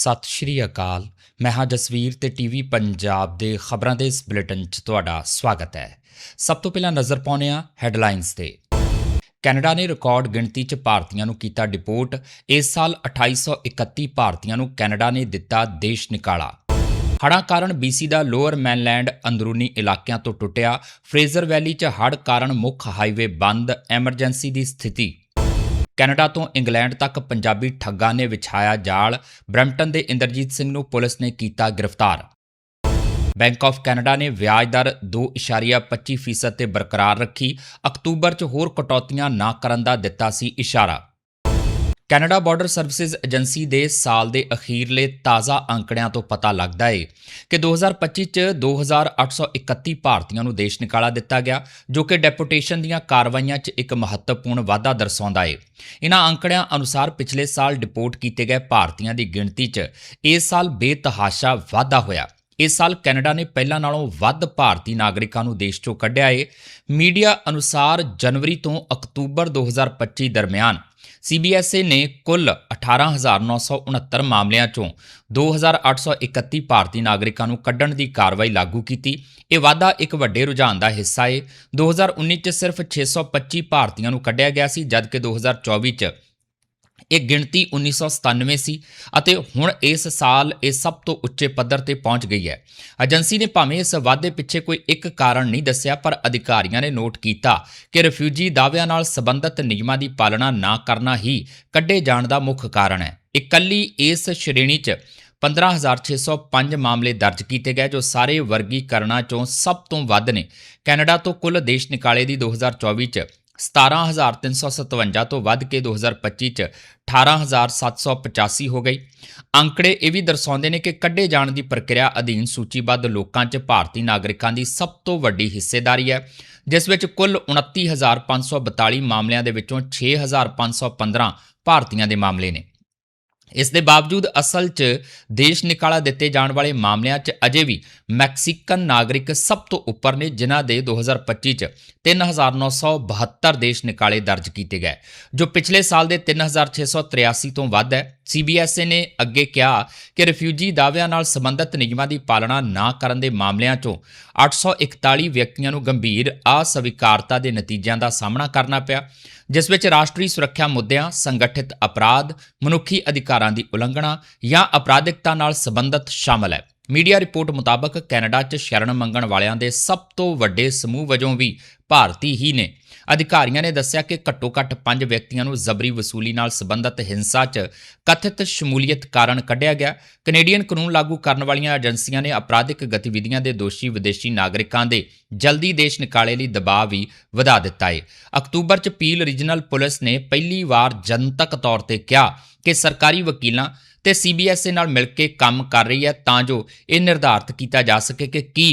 ਸਤਿ ਸ਼੍ਰੀ ਅਕਾਲ। ਮੈਂ ਹਾਂ ਜਸਵੀਰ ਤੇ ਟੀਵੀ ਪੰਜਾਬ ਦੇ ਖਬਰਾਂ ਦੇ ਇਸ ਬੁਲੇਟਿਨ 'ਚ ਤੁਹਾਡਾ ਸਵਾਗਤ ਹੈ। ਸਭ ਤੋਂ ਪਹਿਲਾਂ ਨਜ਼ਰ ਪਾਉਂਦੇ ਹਾਂ ਹੈਡਲਾਈਨਸ ਤੇ। ਕੈਨੇਡਾ ਨੇ ਰਿਕਾਰਡ ਗਿਣਤੀ 'ਚ ਭਾਰਤੀਆਂ ਨੂੰ ਕੀਤਾ ਡਿਪੋਰਟ। ਇਸ ਸਾਲ 2831 ਭਾਰਤੀਆਂ ਨੂੰ ਕੈਨੇਡਾ ਨੇ ਦਿੱਤਾ ਦੇਸ਼ ਨਿਕਾਲਾ। ਹੜ੍ਹਾਂ ਕਾਰਨ ਬੀਸੀ ਦਾ ਲੋਅਰ ਮੈਨਲੈਂਡ ਅੰਦਰੂਨੀ ਇਲਾਕਿਆਂ ਤੋਂ ਟੁੱਟਿਆ। ਫਰੇਜ਼ਰ ਵੈਲੀ 'ਚ ਹੜ੍ਹ ਕਾਰਨ ਮੁੱਖ ਹਾਈਵੇ ਬੰਦ। ਐਮਰਜੈਂਸੀ ਦੀ ਸਥਿਤੀ ਕੈਨੇਡਾ ਤੋਂ ਇੰਗਲੈਂਡ ਤੱਕ ਪੰਜਾਬੀ ਠੱਗਾਂ ਨੇ ਵਿਛਾਇਆ ਜਾਲ। ਬ੍ਰੈਂਪਟਨ ਦੇ ਇੰਦਰਜੀਤ ਸਿੰਘ ਨੂੰ ਪੁਲਿਸ ਨੇ ਕੀਤਾ ਗ੍ਰਿਫਤਾਰ। ਬੈਂਕ ਆਫ ਕੈਨੇਡਾ ਨੇ ਵਿਆਜ ਦਰ 2.25% ਤੇ ਬਰਕਰਾਰ ਰੱਖੀ। ਅਕਤੂਬਰ 'ਚ ਹੋਰ ਕਟੌਤੀਆਂ ਨਾ ਕਰਨ ਦਾ ਦਿੱਤਾ ਸੀ ਇਸ਼ਾਰਾ। ਕੈਨੇਡਾ ਬਾਰਡਰ ਸਰਵਿਸਿਜ਼ ਏਜੰਸੀ ਦੇ ਸਾਲ ਦੇ ਅਖੀਰਲੇ ਤਾਜ਼ਾ ਅੰਕੜਿਆਂ ਤੋਂ ਪਤਾ ਲੱਗਦਾ ਹੈ ਕਿ 2025 ਚ 2831 ਭਾਰਤੀਆਂ ਨੂੰ ਦੇਸ਼ ਨਿਕਾਲਾ ਦਿੱਤਾ ਗਿਆ, ਜੋ ਕਿ ਡੈਪੂਟੇਸ਼ਨ ਦੀਆਂ ਕਾਰਵਾਈਆਂ 'ਚ ਇੱਕ ਮਹੱਤਵਪੂਰਨ ਵਾਧਾ ਦਰਸਾਉਂਦਾ ਹੈ ਇਹਨਾਂ ਅੰਕੜਿਆਂ ਅਨੁਸਾਰ ਪਿਛਲੇ ਸਾਲ ਡਿਪੋਰਟ ਕੀਤੇ ਗਏ ਭਾਰਤੀਆਂ ਦੀ ਗਿਣਤੀ 'ਚ ਇਸ ਸਾਲ ਬੇਤਹਾਸ਼ਾ ਵਾਧਾ ਹੋਇਆ। ਇਸ ਸਾਲ ਕੈਨੇਡਾ ਨੇ ਪਹਿਲਾਂ ਨਾਲੋਂ ਵੱਧ ਭਾਰਤੀ ਨਾਗਰਿਕਾਂ ਨੂੰ ਦੇਸ਼ 'ਚੋਂ ਕੱਢਿਆ ਏ। ਮੀਡੀਆ ਅਨੁਸਾਰ ਜਨਵਰੀ ਤੋਂ ਅਕਤੂਬਰ 2025 ਦਰਮਿਆਨ ਸੀਬੀਐਸਏ ਨੇ ਕੁੱਲ 18969 ਮਾਮਲਿਆਂ ਚੋਂ 2831 ਭਾਰਤੀ ਨਾਗਰਿਕਾਂ ਨੂੰ ਕੱਢਣ ਦੀ ਕਾਰਵਾਈ ਲਾਗੂ ਕੀਤੀ। ਇਹ ਵਾਧਾ ਇੱਕ ਵੱਡੇ ਰੁਝਾਨ ਦਾ ਹਿੱਸਾ ਹੈ 2019 ਚ ਸਿਰਫ 625 ਭਾਰਤੀਆਂ ਨੂੰ ਕੱਢਿਆ ਗਿਆ ਸੀ, ਜਦਕਿ 2024 ਚ ਇਹ ਗਿਣਤੀ 1997 ਸੀ ਅਤੇ ਹੁਣ ਇਸ ਸਾਲ ਇਹ ਸਭ ਤੋਂ ਉੱਚੇ ਪੱਧਰ ਤੇ ਪਹੁੰਚ ਗਈ ਹੈ। ਏਜੰਸੀ ਨੇ ਭਾਵੇਂ ਇਸ ਵਾਧੇ ਪਿੱਛੇ ਕੋਈ ਇੱਕ ਕਾਰਨ ਨਹੀਂ ਦੱਸਿਆ, ਪਰ ਅਧਿਕਾਰੀਆਂ ਨੇ ਨੋਟ ਕੀਤਾ ਕਿ ਰਿਫਿਊਜੀ ਦਾਅਵਿਆਂ ਨਾਲ ਸੰਬੰਧਿਤ ਨਿਯਮਾਂ ਦੀ ਪਾਲਣਾ ਨਾ ਕਰਨਾ ਹੀ ਕੱਢੇ ਜਾਣ ਦਾ ਮੁੱਖ ਕਾਰਨ ਹੈ। ਇਕੱਲੀ ਇਸ ਸ਼੍ਰੇਣੀ 'ਚ 15605 ਮਾਮਲੇ ਦਰਜ ਕੀਤੇ ਗਏ, ਜੋ ਸਾਰੇ ਵਰਗੀਕਰਨਾਂ 'ਚੋਂ ਸਭ ਤੋਂ ਵੱਧ ਨੇ। ਕੈਨੇਡਾ ਤੋਂ ਕੁੱਲ ਦੇਸ਼ ਨਿਕਾਲੇ ਦੀ 2024 'ਚ 17357 ਤੋਂ ਵੱਧ ਕੇ 2025 ਚ 18785 ਹੋ ਗਈ। ਅੰਕੜੇ ਇਹ ਵੀ ਦਰਸਾਉਂਦੇ ਨੇ ਕਿ ਕੱਢੇ ਜਾਣ ਦੀ ਪ੍ਰਕਿਰਿਆ ਅਧੀਨ ਸੂਚੀਬੱਧ ਲੋਕਾਂ 'ਚ ਭਾਰਤੀ ਨਾਗਰਿਕਾਂ ਦੀ ਸਭ ਤੋਂ ਵੱਡੀ ਹਿੱਸੇਦਾਰੀ ਹੈ, ਜਿਸ ਵਿੱਚ ਕੁੱਲ 29542 ਮਾਮਲਿਆਂ ਦੇ ਵਿੱਚੋਂ 6515 ਭਾਰਤੀਆਂ ਦੇ ਮਾਮਲੇ ਨੇ। ਇਸ ਦੇ ਬਾਵਜੂਦ ਅਸਲ 'ਚ ਦੇਸ਼ ਨਿਕਾਲਾ ਦਿੱਤੇ ਜਾਣ ਵਾਲੇ ਮਾਮਲਿਆਂ 'ਚ ਅਜੇ ਵੀ ਮੈਕਸੀਕਨ ਨਾਗਰਿਕ ਸਭ ਤੋਂ ਉੱਪਰ ਨੇ, ਜਿਨ੍ਹਾਂ ਦੇ 2025 'ਚ 3972 ਦੇਸ਼ ਨਿਕਾਲੇ ਦਰਜ ਕੀਤੇ ਗਏ, ਜੋ ਪਿਛਲੇ ਸਾਲ ਦੇ 3683 ਤੋਂ ਵੱਧ ਹੈ। ਸੀਬੀਐਸਏ ਨੇ ਅੱਗੇ ਕਿਹਾ ਕਿ ਰਿਫਿਊਜੀ ਦਾਅਵਿਆਂ ਨਾਲ ਸੰਬੰਧਿਤ ਨਿਯਮਾਂ ਦੀ ਪਾਲਣਾ ਨਾ ਕਰਨ ਦੇ ਮਾਮਲਿਆਂ 'ਚੋਂ 841 ਵਿਅਕਤੀਆਂ ਨੂੰ ਗੰਭੀਰ ਅਸਵੀਕਾਰਤਾ ਦੇ ਨਤੀਜਿਆਂ ਦਾ ਸਾਹਮਣਾ ਕਰਨਾ ਪਿਆ, ਜਿਸ ਵਿੱਚ ਰਾਸ਼ਟਰੀ ਸੁਰੱਖਿਆ ਮੁੱਦਿਆਂ, ਸੰਗਠਿਤ ਅਪਰਾਧ, ਮਨੁੱਖੀ ਅਧਿਕਾਰਾਂ ਦੀ ਉਲੰਘਣਾ ਜਾਂ ਅਪਰਾਧਿਕਤਾ ਨਾਲ ਸੰਬੰਧਿਤ ਸ਼ਾਮਲ ਹੈ। ਮੀਡੀਆ ਰਿਪੋਰਟ ਮੁਤਾਬਕ ਕੈਨੇਡਾ 'ਚ ਸ਼ਰਨ ਮੰਗਣ ਵਾਲਿਆਂ ਦੇ ਸਭ ਤੋਂ ਵੱਡੇ ਸਮੂਹ ਵਜੋਂ ਵੀ ਭਾਰਤੀ ਹੀ ਨੇ। ਅਧਿਕਾਰੀਆਂ ਨੇ ਦੱਸਿਆ ਕਿ ਘੱਟੋ-ਘੱਟ 5 ਵਿਅਕਤੀਆਂ ਨੂੰ ਜ਼ਬਰੀ ਵਸੂਲੀ ਨਾਲ ਸੰਬੰਧਿਤ ਹਿੰਸਾ 'ਚ ਕਥਿਤ ਸ਼ਮੂਲੀਅਤ ਕਾਰਨ ਕੱਢਿਆ ਗਿਆ। ਕੈਨੇਡੀਅਨ ਕਾਨੂੰਨ ਲਾਗੂ ਕਰਨ ਵਾਲੀਆਂ ਏਜੰਸੀਆਂ ਨੇ ਅਪਰਾਧਿਕ ਗਤੀਵਿਧੀਆਂ ਦੇ ਦੋਸ਼ੀ ਵਿਦੇਸ਼ੀ ਨਾਗਰਿਕਾਂ ਦੇ ਜਲਦੀ ਦੇਸ਼ ਨਿਕਾਲੇ ਲਈ ਦਬਾਅ ਵੀ ਵਧਾ ਦਿੱਤਾ ਹੈ ਅਕਤੂਬਰ 'ਚ ਪੀਲ ਰੀਜਨਲ ਪੁਲਿਸ ਨੇ ਪਹਿਲੀ ਵਾਰ ਜਨਤਕ ਤੌਰ ਤੇ ਕਿਹਾ ਕਿ ਸਰਕਾਰੀ ਵਕੀਲਾਂ ਤੇ ਸੀਬੀਐਸਏ ਨਾਲ ਮਿਲ ਕੇ ਕੰਮ ਕਰ ਰਹੀ ਹੈ ਤਾਂ ਜੋ ਇਹ ਨਿਰਧਾਰਤ ਕੀਤਾ ਜਾ ਸਕੇ ਕਿ ਕੀ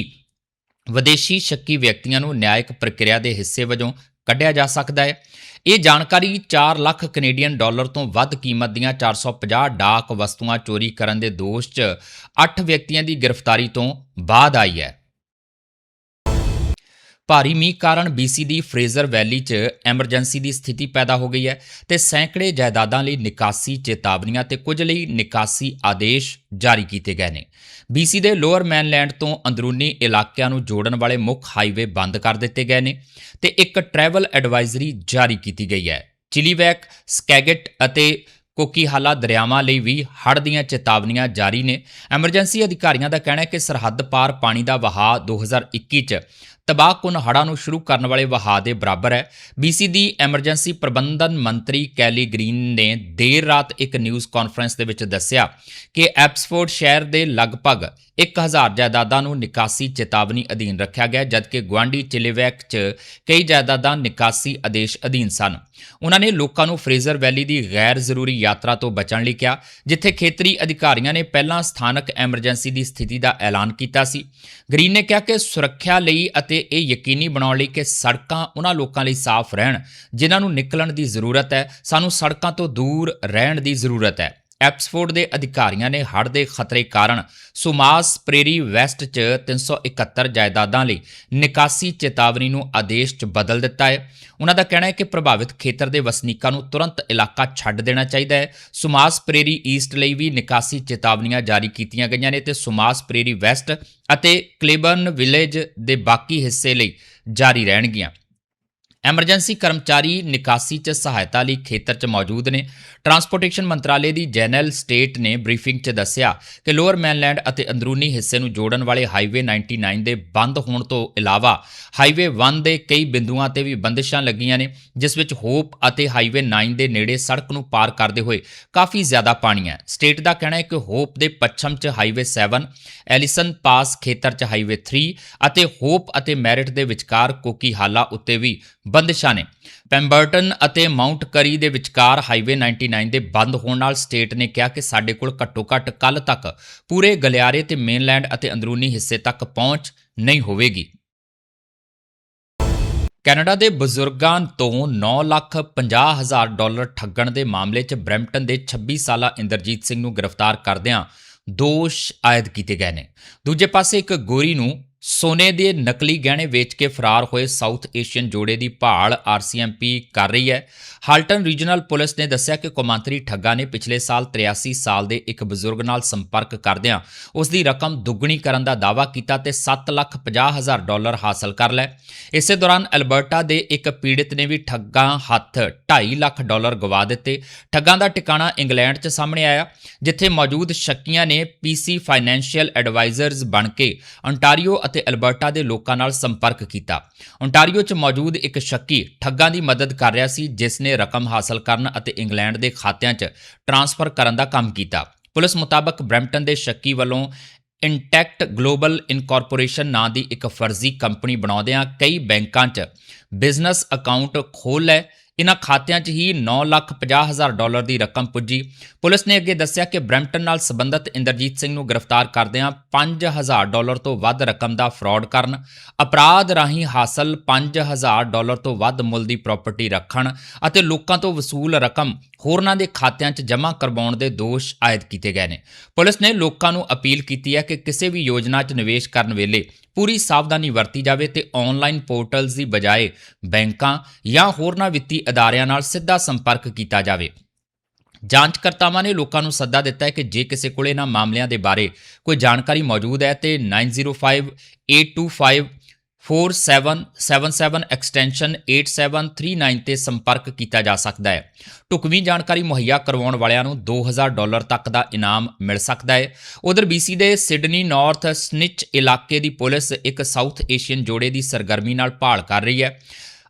ਵਿਦੇਸ਼ੀ ਸ਼ੱਕੀ ਵਿਅਕਤੀਆਂ ਨੂੰ ਨਿਆਇਕ ਪ੍ਰਕਿਰਿਆ ਦੇ ਹਿੱਸੇ ਵਜੋਂ ਕੱਢਿਆ ਜਾ ਸਕਦਾ ਹੈ। ਇਹ ਜਾਣਕਾਰੀ 4 ਲੱਖ ਕੈਨੇਡੀਅਨ ਡਾਲਰ ਤੋਂ ਵੱਧ ਕੀਮਤ ਦੀਆਂ 450 ਡਾਕ ਵਸਤੂਆਂ ਚੋਰੀ ਕਰਨ ਦੇ ਦੋਸ਼ 'ਚ 8 ਵਿਅਕਤੀਆਂ ਦੀ ਗ੍ਰਿਫਤਾਰੀ ਤੋਂ ਬਾਅਦ ਆਈ ਹੈ। ਭਾਰੀ ਮੀਂਹ ਕਾਰਨ ਬੀਸੀ ਦੀ ਫਰੇਜ਼ਰ ਵੈਲੀ 'ਚ ਐਮਰਜੈਂਸੀ ਦੀ ਸਥਿਤੀ ਪੈਦਾ ਹੋ ਗਈ ਹੈ ਤੇ ਸੈਂਕੜੇ ਜਾਇਦਾਦਾਂ ਲਈ ਨਿਕਾਸੀ ਚੇਤਾਵਨੀਆਂ ਤੇ ਕੁਝ ਲਈ ਨਿਕਾਸੀ ਆਦੇਸ਼ ਜਾਰੀ ਕੀਤੇ ਗਏ ਨੇ। ਬੀਸੀ ਦੇ ਲੋਅਰ ਮੈਨਲੈਂਡ ਤੋਂ ਅੰਦਰੂਨੀ ਇਲਾਕਿਆਂ ਨੂੰ ਜੋੜਨ ਵਾਲੇ ਮੁੱਖ ਹਾਈਵੇ ਬੰਦ ਕਰ ਦਿੱਤੇ ਗਏ ਨੇ ਤੇ ਇੱਕ ਟਰੈਵਲ ਐਡਵਾਈਜ਼ਰੀ ਜਾਰੀ ਕੀਤੀ ਗਈ ਹੈ। ਚਿਲੀਵੈਕ ਸਕੈਗਟ ਅਤੇ ਕੋਕੀਹਾਲਾ ਦਰਿਆਵਾਂ ਲਈ ਵੀ ਹੜ੍ਹ ਦੀਆਂ ਚੇਤਾਵਨੀਆਂ ਜਾਰੀ ਨੇ। ਐਮਰਜੈਂਸੀ ਅਧਿਕਾਰੀਆਂ ਦਾ ਕਹਿਣਾ ਹੈ ਕਿ ਸਰਹੱਦ ਪਾਰ ਪਾਣੀ ਦਾ ਵਹਾਅ 2021 ਚ ਤਬਾਹਕੁਨ ਹੜ੍ਹਾਂ ਨੂੰ ਸ਼ੁਰੂ ਕਰਨ ਵਾਲੇ ਵਹਾਅ ਦੇ ਬਰਾਬਰ ਹੈ। ਬੀਸੀ ਦੀ ਐਮਰਜੈਂਸੀ ਪ੍ਰਬੰਧਨ ਮੰਤਰੀ ਕੈਲੀ ਗ੍ਰੀਨ ਨੇ ਦੇਰ ਰਾਤ ਇੱਕ ਨਿਊਜ਼ ਕਾਨਫਰੰਸ ਦੇ ਵਿੱਚ ਦੱਸਿਆ ਕਿ ਐਪਸਫੋਰਡ ਸ਼ਹਿਰ ਦੇ ਲਗਭਗ 1000 ਜਾਇਦਾਦਾਂ ਨੂੰ ਨਿਕਾਸੀ ਚੇਤਾਵਨੀ ਅਧੀਨ ਰੱਖਿਆ ਗਿਆ, ਜਦਕਿ ਗਵਾਂਡੀ ਚਿਲੇਵੈਕ 'ਚ ਕਈ ਜਾਇਦਾਦਾਂ ਨਿਕਾਸੀ ਆਦੇਸ਼ ਅਧੀਨ ਸਨ। ਉਹਨਾਂ ਨੇ ਲੋਕਾਂ ਨੂੰ ਫਰੇਜ਼ਰ ਵੈਲੀ ਦੀ ਗੈਰ ਜ਼ਰੂਰੀ ਯਾਤਰਾ ਤੋਂ ਬਚਣ ਲਈ ਕਿਹਾ, ਜਿੱਥੇ ਖੇਤਰੀ ਅਧਿਕਾਰੀਆਂ ਨੇ ਪਹਿਲਾਂ ਸਥਾਨਕ ਐਮਰਜੈਂਸੀ ਦੀ ਸਥਿਤੀ ਦਾ ਐਲਾਨ ਕੀਤਾ ਸੀ। ਗ੍ਰੀਨ ਨੇ ਕਿਹਾ ਕਿ ਸੁਰੱਖਿਆ ਲਈ ਅਤੇ ਇਹ ਯਕੀਨੀ ਬਣਾਉਣ ਲਈ ਕਿ ਸੜਕਾਂ ਉਹਨਾਂ ਲੋਕਾਂ ਲਈ ਸਾਫ਼ ਰਹਿਣ, ਜਿਨ੍ਹਾਂ ਨੂੰ ਨਿਕਲਣ ਦੀ ਜ਼ਰੂਰਤ ਹੈ, ਸਾਨੂੰ ਸੜਕਾਂ ਤੋਂ ਦੂਰ ਰਹਿਣ ਦੀ ਜ਼ਰੂਰਤ ਹੈ। ਐਪਸਫੋਰਡ ਦੇ ਅਧਿਕਾਰੀਆਂ ਨੇ ਹੜ੍ਹ ਦੇ ਖਤਰੇ ਕਾਰਨ ਸੁਮਾਸ ਪ੍ਰੇਰੀ ਵੈਸਟ 'ਚ 371 ਜਾਇਦਾਦਾਂ ਲਈ ਨਿਕਾਸੀ ਚੇਤਾਵਨੀ ਨੂੰ ਆਦੇਸ਼ 'ਚ ਬਦਲ ਦਿੱਤਾ ਹੈ। ਉਹਨਾਂ ਦਾ ਕਹਿਣਾ ਹੈ ਕਿ ਪ੍ਰਭਾਵਿਤ ਖੇਤਰ ਦੇ ਵਸਨੀਕਾਂ ਨੂੰ ਤੁਰੰਤ ਇਲਾਕਾ ਛੱਡ ਦੇਣਾ ਚਾਹੀਦਾ ਹੈ। ਸੁਮਾਸ ਪ੍ਰੇਰੀ ਈਸਟ ਲਈ ਵੀ ਨਿਕਾਸੀ ਚੇਤਾਵਨੀਆਂ ਜਾਰੀ ਕੀਤੀਆਂ ਗਈਆਂ ਨੇ ਤੇ ਸੁਮਾਸ ਪ੍ਰੇਰੀ ਵੈਸਟ ਅਤੇ ਕਲੇਬਰਨ ਵਿਲੇਜ ਦੇ ਬਾਕੀ ਹਿੱਸੇ ਲਈ ਜਾਰੀ ਰਹਿਣਗੀਆਂ। ਐਮਰਜੈਂਸੀ ਕਰਮਚਾਰੀ ਨਿਕਾਸੀ 'ਚ ਸਹਾਇਤਾ ਲਈ ਖੇਤਰ 'ਚ ਮੌਜੂਦ ਨੇ। ਟਰਾਂਸਪੋਰਟੇਸ਼ਨ ਮੰਤਰਾਲੇ ਦੀ ਜਨਰਲ ਸਟੇਟ ਨੇ ਬਰੀਫਿੰਗ 'ਚ ਦੱਸਿਆ ਕਿ ਲੋਅਰ ਮੈਨਲੈਂਡ ਅਤੇ ਅੰਦਰੂਨੀ ਹਿੱਸੇ ਨੂੰ ਜੋੜਨ ਵਾਲੇ ਹਾਈਵੇ 99 ਦੇ ਬੰਦ ਹੋਣ ਤੋਂ ਇਲਾਵਾ ਹਾਈਵੇ 1 ਦੇ ਕਈ ਬਿੰਦੂਆਂ ਤੇ ਵੀ ਬੰਦਿਸ਼ਾਂ ਲੱਗੀਆਂ ਨੇ, ਜਿਸ ਵਿੱਚ ਹੋਪ ਅਤੇ ਹਾਈਵੇ 9 ਦੇ ਨੇੜੇ ਸੜਕ ਨੂੰ ਪਾਰ ਕਰਦੇ ਹੋਏ ਕਾਫੀ ਜ਼ਿਆਦਾ ਪਾਣੀ ਹੈ। ਸਟੇਟ ਦਾ ਕਹਿਣਾ ਹੈ ਕਿ ਹੋਪ ਦੇ ਪੱਛਮ 'ਚ ਹਾਈਵੇ 7 ਐਲਿਸਨ ਪਾਸ ਖੇਤਰ 'ਚ ਹਾਈਵੇ 3 ਅਤੇ ਹੋਪ ਅਤੇ ਮੈਰਿਟ ਦੇ ਵਿਚਕਾਰ ਕੋਕੀ ਹਾਲਾ ਉੱਤੇ ਵੀ ਬੰਦਿਸ਼ਾਂ ਨੇ। ਪੈਂਬਰਟਨ ਅਤੇ ਮਾਊਂਟ ਕਰੀ ਦੇ ਵਿਚਕਾਰ ਹਾਈਵੇ 99 ਦੇ ਬੰਦ ਹੋਣ ਨਾਲ ਸਟੇਟ ਨੇ ਕਿਹਾ ਕਿ ਸਾਡੇ ਕੋਲ ਘੱਟੋ-ਘੱਟ ਕੱਲ ਤੱਕ ਪੂਰੇ ਗਲਿਆਰੇ ਤੇ ਮੇਨਲੈਂਡ ਅਤੇ ਅੰਦਰੂਨੀ ਹਿੱਸੇ ਤੱਕ ਪਹੁੰਚ ਨਹੀਂ ਹੋਵੇਗੀ। ਕੈਨੇਡਾ ਦੇ ਬਜ਼ੁਰਗਾਂ ਤੋਂ 9 ਲੱਖ 50 ਹਜ਼ਾਰ ਡਾਲਰ ਠੱਗਣ ਦੇ ਮਾਮਲੇ 'ਚ ਬਰੈਂਪਟਨ ਦੇ 26 ਸਾਲਾ ਇੰਦਰਜੀਤ ਸਿੰਘ ਨੂੰ ਗ੍ਰਿਫਤਾਰ ਕਰਦਿਆਂ ਦੋਸ਼ ਆਇਦ ਕੀਤੇ ਗਏ ਨੇ। ਦੂਜੇ ਪਾਸੇ ਇੱਕ ਗੋਰੀ ਨੂੰ ਸੋਨੇ ਦੇ ਨਕਲੀ ਗਹਿਣੇ ਵੇਚ ਕੇ ਫਰਾਰ ਹੋਏ ਸਾਊਥ ਏਸ਼ੀਅਨ ਜੋੜੇ ਦੀ ਭਾਲ ਆਰਸੀਐਮਪੀ ਕਰ ਰਹੀ ਹੈ। ਹਾਲਟਨ ਰੀਜਨਲ ਪੁਲਿਸ ਨੇ ਦੱਸਿਆ ਕਿ ਕੌਮਾਂਤਰੀ ਠੱਗਾ ਨੇ ਪਿਛਲੇ ਸਾਲ 83 ਸਾਲ ਦੇ ਇੱਕ ਬਜ਼ੁਰਗ ਨਾਲ ਸੰਪਰਕ ਕਰਦਿਆਂ ਉਸ ਦੀ ਰਕਮ ਦੁੱਗਣੀ ਕਰਨ ਦਾ ਦਾਅਵਾ ਕੀਤਾ ਤੇ 7 ਲੱਖ 50 ਹਜ਼ਾਰ ਡਾਲਰ ਹਾਸਲ ਕਰ ਲਏ ਇਸੇ ਦੌਰਾਨ ਅਲਬਰਟਾ ਦੇ ਇੱਕ ਪੀੜਤ ਨੇ ਵੀ ਠੱਗਾਂ ਹੱਥ 2.5 ਲੱਖ ਡਾਲਰ ਗਵਾ ਦਿੱਤੇ। ਠੱਗਾਂ ਦਾ ਟਿਕਾਣਾ ਇੰਗਲੈਂਡ 'ਚ ਸਾਹਮਣੇ ਆਇਆ, ਜਿੱਥੇ ਮੌਜੂਦ ਸ਼ੱਕੀਆਂ ਨੇ ਪੀਸੀ ਫਾਈਨੈਂਸ਼ੀਅਲ ਐਡਵਾਈਜ਼ਰਸ ਬਣ ਕੇ ਅੰਟਾਰੀਓ ਅਤੇ ਅਲਬਰਟਾ ਦੇ ਲੋਕਾਂ ਨਾਲ ਸੰਪਰਕ ਕੀਤਾ। ontario 'ਚ ਮੌਜੂਦ ਇੱਕ ਸ਼ੱਕੀ ਠੱਗਾਂ ਦੀ ਮਦਦ ਕਰ ਰਿਹਾ ਸੀ, ਜਿਸ ਨੇ ਰਕਮ ਹਾਸਲ ਕਰਨ ਅਤੇ ਇੰਗਲੈਂਡ ਦੇ ਖਾਤਿਆਂ 'ਚ ਟ੍ਰਾਂਸਫਰ ਕਰਨ ਦਾ ਕੰਮ ਕੀਤਾ। ਪੁਲਿਸ ਮੁਤਾਬਕ ਬ੍ਰੈਂਪਟਨ ਦੇ ਸ਼ੱਕੀ ਵੱਲੋਂ ਇੰਟੈਕਟ ਗਲੋਬਲ ਇਨਕੋਰਪੋਰੇਸ਼ਨ ਨਾਂ ਦੀ ਇੱਕ ਫਰਜ਼ੀ ਕੰਪਨੀ ਬਣਾਉਂਦਿਆਂ ਕਈ ਬੈਂਕਾਂ 'ਚ ਬਿਜ਼ਨਸ ਅਕਾਊਂਟ ਖੋਲ ਲੈ ਇਨ੍ਹਾਂ ਖਾਤਿਆਂ 'ਚ ਹੀ 9 ਲੱਖ 50 ਹਜ਼ਾਰ ਡਾਲਰ ਦੀ ਰਕਮ ਪੁੱਜੀ। ਪੁਲਿਸ ਨੇ ਅੱਗੇ ਦੱਸਿਆ ਕਿ ਬ੍ਰੈਂਪਟਨ ਨਾਲ ਸੰਬੰਧਿਤ ਇੰਦਰਜੀਤ ਸਿੰਘ ਨੂੰ ਗ੍ਰਿਫਤਾਰ ਕਰਦਿਆਂ 5000 ਡਾਲਰ ਤੋਂ ਵੱਧ ਰਕਮ ਦਾ ਫਰਾਡ ਕਰਨ, ਅਪਰਾਧ ਰਾਹੀਂ ਹਾਸਲ 5000 ਡਾਲਰ ਤੋਂ ਵੱਧ ਮੁੱਲ ਦੀ ਪ੍ਰਾਪਰਟੀ ਰੱਖਣ ਅਤੇ ਲੋਕਾਂ ਤੋਂ ਵਸੂਲ ਰਕਮ ਹੋਰਨਾਂ ਦੇ ਖਾਤਿਆਂ 'ਚ ਜਮ੍ਹਾਂ ਕਰਵਾਉਣ ਦੇ ਦੋਸ਼ ਆਇਦ ਕੀਤੇ ਗਏ ਨੇ। ਪੁਲਿਸ ਨੇ ਲੋਕਾਂ ਨੂੰ ਅਪੀਲ ਕੀਤੀ ਹੈ ਕਿ ਕਿਸੇ ਵੀ ਯੋਜਨਾ 'ਚ ਨਿਵੇਸ਼ ਕਰਨ ਵੇਲੇ ਪੂਰੀ ਸਾਵਧਾਨੀ ਵਰਤੀ ਜਾਵੇ ਤੇ ਆਨਲਾਈਨ ਪੋਰਟਲਸ ਦੀ ਬਜਾਏ ਬੈਂਕਾਂ ਜਾਂ ਹੋਰਨਾਂ ਵਿੱਤੀ ਅਦਾਰਿਆਂ ਨਾਲ ਸਿੱਧਾ ਸੰਪਰਕ ਕੀਤਾ ਜਾਵੇ। ਜਾਂਚਕਰਤਾਵਾਂ ਨੇ ਲੋਕਾਂ ਨੂੰ ਸੱਦਾ ਦਿੱਤਾ ਹੈ ਕਿ ਜੇ ਕਿਸੇ ਕੋਲ ਇਹਨਾਂ ਮਾਮਲਿਆਂ ਦੇ ਬਾਰੇ ਕੋਈ ਜਾਣਕਾਰੀ ਮੌਜੂਦ ਹੈ ਤੇ 905825 4777 ਐਕਸਟੈਂਸ਼ਨ 8739 ਤੇ ਸੰਪਰਕ ਕੀਤਾ ਜਾ ਸਕਦਾ ਹੈ ਟੁਕਵੀਂ ਜਾਣਕਾਰੀ ਮੁਹੱਈਆ ਕਰਵਾਉਣ ਵਾਲਿਆਂ ਨੂੰ 2000 ਡਾਲਰ ਤੱਕ ਦਾ ਇਨਾਮ ਮਿਲ ਸਕਦਾ ਹੈ ਉਧਰ BC ਦੇ ਸਿਡਨੀ ਨਾਰਥ ਸਨਿਚ ਇਲਾਕੇ ਦੀ ਪੁਲਿਸ ਇੱਕ ਸਾਊਥ ਏਸ਼ੀਅਨ ਜੋੜੇ ਦੀ ਸਰਗਰਮੀ ਨਾਲ ਭਾਲ ਕਰ ਰਹੀ ਹੈ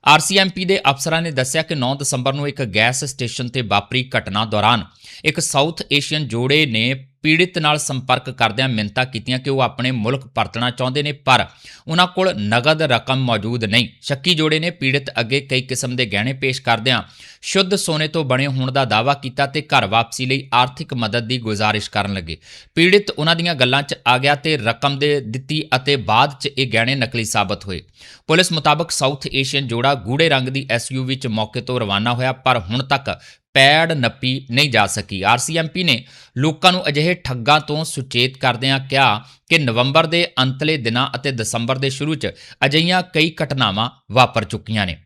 ਆਰਸੀਐਮਪੀ ਦੇ ਅਫਸਰਾਂ ਨੇ ਦੱਸਿਆ ਕਿ 9 ਦਸੰਬਰ ਨੂੰ ਇੱਕ ਗੈਸ ਸਟੇਸ਼ਨ ਤੇ ਵਾਪਰੀ ਘਟਨਾ ਦੌਰਾਨ ਇੱਕ ਸਾਊਥ ਏਸ਼ੀਅਨ ਜੋੜੇ ਨੇ ਪੀੜਿਤ ਨਾਲ ਸੰਪਰਕ ਕਰਦਿਆਂ ਮਿੰਤਾ ਕੀਤੀਆਂ ਕਿ ਉਹ ਆਪਣੇ ਮੁਲਕ ਪਰਤਣਾ ਚਾਹੁੰਦੇ ਨੇ, ਪਰ ਉਹਨਾਂ ਕੋਲ ਨਗਦ ਰਕਮ ਮੌਜੂਦ ਨਹੀਂ। ਸ਼ੱਕੀ ਜੋੜੇ ਨੇ ਪੀੜਿਤ ਅੱਗੇ ਕਈ ਕਿਸਮ ਦੇ ਗਹਿਣੇ ਪੇਸ਼ ਕਰਦਿਆਂ ਸ਼ੁੱਧ ਸੋਨੇ ਤੋਂ ਬਣੇ ਹੋਣ ਦਾ ਦਾਅਵਾ ਕੀਤਾ ਤੇ ਘਰ ਵਾਪਸੀ ਲਈ ਆਰਥਿਕ ਮਦਦ ਦੀ ਗੁਜ਼ਾਰਿਸ਼ ਕਰਨ ਲੱਗੇ। ਪੀੜਿਤ ਉਹਨਾਂ ਦੀਆਂ ਗੱਲਾਂ 'ਚ ਆ ਗਿਆ ਤੇ ਰਕਮ ਦੇ ਦਿੱਤੀ ਅਤੇ ਬਾਅਦ 'ਚ ਇਹ ਗਹਿਣੇ ਨਕਲੀ ਸਾਬਤ ਹੋਏ। ਪੁਲਿਸ ਮੁਤਾਬਕ ਸਾਊਥ ਏਸ਼ੀਅਨ ਜੋੜਾ ਗੂੜੇ ਰੰਗ ਦੀ ਐਸਯੂਵੀ 'ਚ ਮੌਕੇ ਤੋਂ ਰਵਾਨਾ ਹੋਇਆ, ਪਰ ਹੁਣ ਤੱਕ ਪੈੜ ਨੱਪੀ ਨਹੀਂ ਜਾ ਸਕੀ। ਆਰਸੀਐਮਪੀ ਨੇ ਲੋਕਾਂ ਨੂੰ ਅਜਿਹੇ ਠੱਗਾਂ ਤੋਂ ਸੁਚੇਤ ਕਰਦਿਆਂ ਕਿਹਾ ਕਿ ਨਵੰਬਰ ਦੇ ਅੰਤਲੇ ਦਿਨਾਂ ਅਤੇ ਦਸੰਬਰ ਦੇ ਸ਼ੁਰੂ 'ਚ ਅਜਿਹੀਆਂ ਕਈ ਘਟਨਾਵਾਂ ਵਾਪਰ ਚੁੱਕੀਆਂ ਨੇ।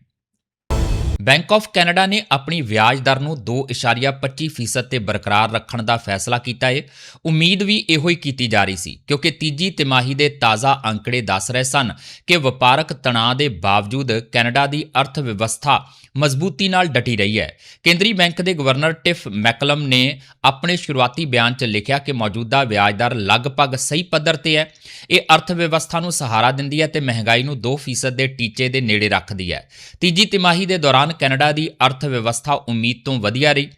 ਬੈਂਕ ਆਫ ਕੈਨੇਡਾ ਨੇ ਆਪਣੀ ਵਿਆਜ ਦਰ ਨੂੰ 2.25% ਤੇ ਬਰਕਰਾਰ ਰੱਖਣ ਦਾ ਫੈਸਲਾ ਕੀਤਾ ਹੈ ਉਮੀਦ ਵੀ ਇਹੋ ਹੀ ਕੀਤੀ ਜਾ ਰਹੀ ਸੀ, ਕਿਉਂਕਿ ਤੀਜੀ ਤਿਮਾਹੀ ਦੇ ਤਾਜ਼ਾ ਅੰਕੜੇ ਦੱਸ ਰਹੇ ਸਨ ਕਿ ਵਪਾਰਕ ਤਣਾਅ ਦੇ ਬਾਵਜੂਦ ਕੈਨੇਡਾ ਦੀ ਅਰਥ ਵਿਵਸਥਾ ਮਜ਼ਬੂਤੀ ਨਾਲ ਡਟੀ ਰਹੀ ਹੈ। ਕੇਂਦਰੀ ਬੈਂਕ ਦੇ ਗਵਰਨਰ ਟਿਫ ਮੈਕਲਮ ਨੇ ਆਪਣੇ ਸ਼ੁਰੂਆਤੀ ਬਿਆਨ 'ਚ ਲਿਖਿਆ ਕਿ ਮੌਜੂਦਾ ਵਿਆਜ ਦਰ ਲਗਭਗ ਸਹੀ ਪੱਧਰ ਤੇ ਹੈ। ਇਹ ਅਰਥ ਵਿਵਸਥਾ ਨੂੰ ਸਹਾਰਾ ਦਿੰਦੀ ਹੈ ਤੇ ਮਹਿੰਗਾਈ ਨੂੰ 2% ਦੇ ਟੀਚੇ ਦੇ ਨੇੜੇ ਰੱਖਦੀ ਹੈ। ਤੀਜੀ ਤਿਮਾਹੀ ਦੇ ਦੌਰਾਨ ਕੈਨੇਡਾ ਦੀ ਅਰਥ ਵਿਵਸਥਾ ਉਮੀਦ ਤੋਂ ਵਧੀਆ ਰਹੀ।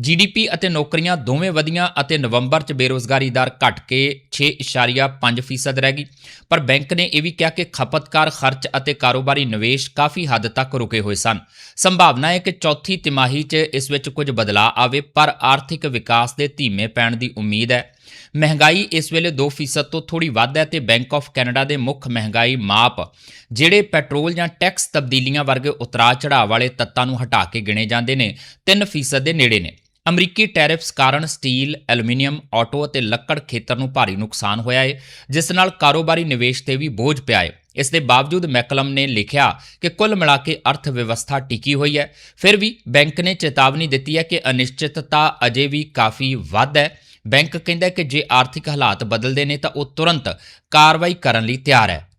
ਜੀਡੀਪੀ ਅਤੇ ਨੌਕਰੀਆਂ ਦੋਵੇਂ ਵਧੀਆਂ ਅਤੇ ਨਵੰਬਰ 'ਚ ਬੇਰੋਜ਼ਗਾਰੀ ਦਰ ਘਟ ਕੇ 6.5% ਰਹਿ ਗਈ। ਪਰ ਬੈਂਕ ਨੇ ਇਹ ਵੀ ਕਿਹਾ ਕਿ ਖਪਤਕਾਰ ਖਰਚ ਅਤੇ ਕਾਰੋਬਾਰੀ ਨਿਵੇਸ਼ ਕਾਫੀ ਹੱਦ ਤੱਕ ਰੁਕੇ ਹੋਏ ਸਨ। ਸੰਭਾਵਨਾ ਹੈ ਕਿ ਚੌਥੀ ਤਿਮਾਹੀ 'ਚ ਇਸ ਵਿੱਚ ਕੁਝ ਬਦਲਾਅ ਆਵੇ ਪਰ ਆਰਥਿਕ ਵਿਕਾਸ ਦੇ ਧੀਮੇ ਪੈਣ ਦੀ ਉਮੀਦ ਹੈ। ਮਹਿੰਗਾਈ ਇਸ ਵੇਲੇ 2% ਤੋਂ ਥੋੜੀ ਵੱਧ ਹੈ ਤੇ ਬੈਂਕ ਆਫ ਕੈਨੇਡਾ ਦੇ ਮੁੱਖ ਮਹਿੰਗਾਈ ਮਾਪ ਜਿਹੜੇ ਪੈਟਰੋਲ ਜਾਂ ਟੈਕਸ ਤਬਦੀਲੀਆਂ ਵਰਗੇ ਉਤਰਾਅ ਚੜਾਅ ਵਾਲੇ ਤੱਤਾਂ ਨੂੰ ਹਟਾ ਕੇ ਗਿਣੇ ਜਾਂਦੇ ਨੇ 3% ਦੇ ਨੇੜੇ ਨੇ। ਅਮਰੀਕੀ ਟੈਰਿਫਸ ਕਾਰਨ ਸਟੀਲ, ਐਲੂਮੀਨੀਅਮ, ਆਟੋ ਅਤੇ ਲੱਕੜ ਖੇਤਰ ਨੂੰ ਭਾਰੀ ਨੁਕਸਾਨ ਹੋਇਆ ਹੈ ਜਿਸ ਨਾਲ ਕਾਰੋਬਾਰੀ ਨਿਵੇਸ਼ ਤੇ ਵੀ ਬੋਝ ਪਿਆ ਹੈ ਇਸ ਦੇ ਬਾਵਜੂਦ ਮੈਕਲਮ ਨੇ ਲਿਖਿਆ ਕਿ ਕੁੱਲ ਮਿਲਾ ਕੇ ਅਰਥ ਵਿਵਸਥਾ ਟਿਕੀ ਹੋਈ ਹੈ। ਫਿਰ ਵੀ ਬੈਂਕ ਨੇ ਚੇਤਾਵਨੀ ਦਿੱਤੀ ਹੈ ਕਿ ਅਨਿਸ਼ਚਿਤਤਾ ਅਜੇ ਵੀ ਕਾਫੀ ਵੱਧ ਹੈ। ਬੈਂਕ ਕਹਿੰਦਾ ਹੈ ਕਿ ਜੇ ਆਰਥਿਕ ਹਾਲਾਤ ਬਦਲਦੇ ਨੇ ਤਾਂ ਉਹ ਤੁਰੰਤ ਕਾਰਵਾਈ ਕਰਨ ਲਈ ਤਿਆਰ ਹੈ।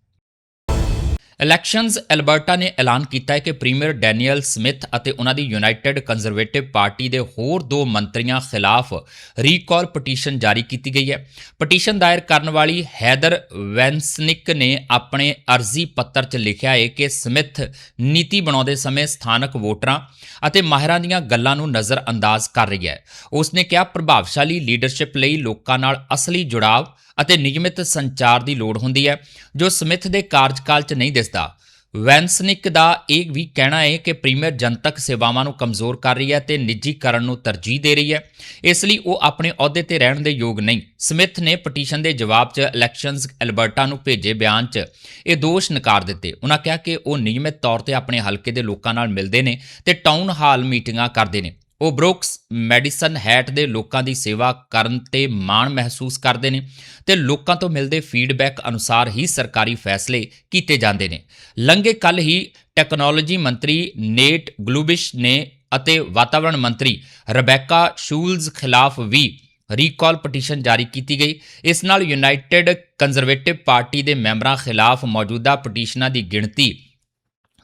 ਇਲੈਕਸ਼ਨਜ਼ ਐਲਬਰਟਾ ਨੇ ਐਲਾਨ ਕੀਤਾ ਹੈ ਕਿ ਪ੍ਰੀਮੀਅਰ ਡੈਨੀਅਲ ਸਮਿਥ ਅਤੇ ਉਹਨਾਂ ਦੀ ਯੂਨਾਈਟਿਡ ਕੰਜ਼ਰਵੇਟਿਵ ਪਾਰਟੀ ਦੇ ਹੋਰ ਦੋ ਮੰਤਰੀਆਂ ਖਿਲਾਫ ਰੀਕਾਲ ਪਟੀਸ਼ਨ ਜਾਰੀ ਕੀਤੀ ਗਈ ਹੈ। ਪਟੀਸ਼ਨ ਦਾਇਰ ਕਰਨ ਵਾਲੀ ਹੈਦਰ ਵੈਂਸਨਿਕ ਨੇ ਆਪਣੇ ਅਰਜ਼ੀ ਪੱਤਰ 'ਚ ਲਿਖਿਆ ਹੈ ਕਿ ਸਮਿਥ ਨੀਤੀ ਬਣਾਉਂਦੇ ਸਮੇਂ ਸਥਾਨਕ ਵੋਟਰਾਂ ਅਤੇ ਮਾਹਿਰਾਂ ਦੀਆਂ ਗੱਲਾਂ ਨੂੰ ਨਜ਼ਰਅੰਦਾਜ਼ ਕਰ ਰਹੀ ਹੈ। ਉਸ ਨੇ ਕਿਹਾ, ਪ੍ਰਭਾਵਸ਼ਾਲੀ ਲੀਡਰਸ਼ਿਪ ਲਈ ਲੋਕਾਂ ਨਾਲ ਅਸਲੀ ਜੁੜਾਵ ਅਤੇ ਨਿਯਮਿਤ ਸੰਚਾਰ ਦੀ ਲੋੜ ਹੁੰਦੀ ਹੈ, ਜੋ ਸਮਿਥ ਦੇ ਕਾਰਜਕਾਲ 'ਚ ਨਹੀਂ ਦਿਸਦਾ। ਵੈਂਸਨਿਕ ਦਾ ਇਹ ਵੀ ਕਹਿਣਾ ਹੈ ਕਿ ਪ੍ਰੀਮੀਅਰ ਜਨਤਕ ਸੇਵਾਵਾਂ ਨੂੰ ਕਮਜ਼ੋਰ ਕਰ ਰਹੀ ਹੈ ਤੇ ਨਿੱਜੀਕਰਨ ਨੂੰ ਤਰਜੀਹ ਦੇ ਰਹੀ ਹੈ। ਇਸ ਲਈ ਉਹ ਆਪਣੇ ਅਹੁਦੇ ਤੇ ਰਹਿਣ ਦੇ ਯੋਗ ਨਹੀਂ। ਸਮਿਥ ਨੇ ਪਟੀਸ਼ਨ ਦੇ ਜਵਾਬ 'ਚ ਇਲੈਕਸ਼ਨਜ਼ ਐਲਬਰਟਾ ਨੂੰ ਭੇਜੇ ਬਿਆਨ 'ਚ ਇਹ ਦੋਸ਼ ਨਕਾਰ ਦਿੱਤੇ। ਉਹਨਾਂ ਕਿਹਾ ਕਿ ਉਹ ਨਿਯਮਿਤ ਤੌਰ ਤੇ ਆਪਣੇ ਹਲਕੇ ਦੇ ਲੋਕਾਂ ਨਾਲ ਮਿਲਦੇ ਨੇ ਤੇ ਟਾਊਨ ਹਾਲ ਮੀਟਿੰਗਾਂ ਕਰਦੇ ਨੇ। ਉਹ ਬਰੁਕਸ ਮੈਡੀਸਨ ਹੈਟ ਦੇ ਲੋਕਾਂ ਦੀ ਸੇਵਾ ਕਰਨ ਤੇ ਮਾਣ ਮਹਿਸੂਸ ਕਰਦੇ ਨੇ ਤੇ ਲੋਕਾਂ ਤੋਂ ਮਿਲਦੇ ਫੀਡਬੈਕ ਅਨੁਸਾਰ ਹੀ ਸਰਕਾਰੀ ਫੈਸਲੇ ਕੀਤੇ ਜਾਂਦੇ ਨੇ। ਲੰਘੇ ਕੱਲ ਹੀ ਟੈਕਨੋਲੋਜੀ ਮੰਤਰੀ ਨੇਟ ਗਲੂਬਿਸ਼ ਨੇ ਅਤੇ ਵਾਤਾਵਰਣ ਮੰਤਰੀ ਰਬੈਕਾ ਸ਼ੂਲਜ਼ ਖਿਲਾਫ ਵੀ ਰੀਕਾਲ ਪਟੀਸ਼ਨ ਜਾਰੀ ਕੀਤੀ ਗਈ। ਇਸ ਨਾਲ ਯੂਨਾਈਟਿਡ ਕੰਜ਼ਰਵੇਟਿਵ ਪਾਰਟੀ ਦੇ ਮੈਂਬਰਾਂ ਖਿਲਾਫ ਮੌਜੂਦਾ ਪਟੀਸ਼ਨਾਂ ਦੀ ਗਿਣਤੀ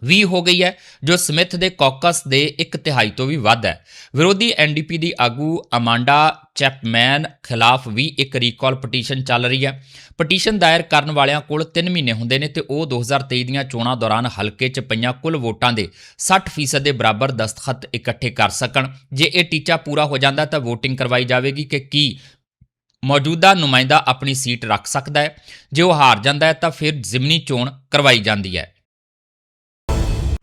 ਵੀ ਹੋ ਗਈ ਹੈ, ਜੋ ਸਮਿਥ ਦੇ ਕਾਕਸ ਦੇ ਇੱਕ ਤਿਹਾਈ ਤੋਂ ਵੀ ਵੱਧ ਹੈ। ਵਿਰੋਧੀ ਐਨਡੀਪੀ ਦੀ ਆਗੂ ਅਮਾਂਡਾ ਚੈਪਮੈਨ ਖਿਲਾਫ ਵੀ ਇੱਕ ਰੀਕਾਲ ਪਟੀਸ਼ਨ ਚੱਲ ਰਹੀ ਹੈ। ਪਟੀਸ਼ਨ ਦਾਇਰ ਕਰਨ ਵਾਲਿਆਂ ਕੋਲ 3 ਮਹੀਨੇ ਹੁੰਦੇ ਨੇ ਤੇ ਉਹ 2023 ਦੀਆਂ ਚੋਣਾਂ ਦੌਰਾਨ ਹਲਕੇ 'ਚ ਪਈਆਂ ਕੁੱਲ ਵੋਟਾਂ ਦੇ 60% ਦੇ ਬਰਾਬਰ ਦਸਤਖਤ ਇਕੱਠੇ ਕਰ ਸਕਣ। ਜੇ ਇਹ ਟੀਚਾ ਪੂਰਾ ਹੋ ਜਾਂਦਾ ਤਾਂ VOTING ਕਰਵਾਈ ਜਾਵੇਗੀ ਕਿ ਕੀ? ਮੌਜੂਦਾ ਨੁਮਾਇੰਦਾ ਆਪਣੀ ਸੀਟ ਰੱਖ ਸਕਦਾ ਹੈ। ਜੇ ਉਹ ਹਾਰ ਜਾਂਦਾ ਹੈ ਤਾਂ ਫਿਰ ਜ਼ਿਮਨੀ ਚੋਣ ਕਰਵਾਈ ਜਾਂਦੀ ਹੈ।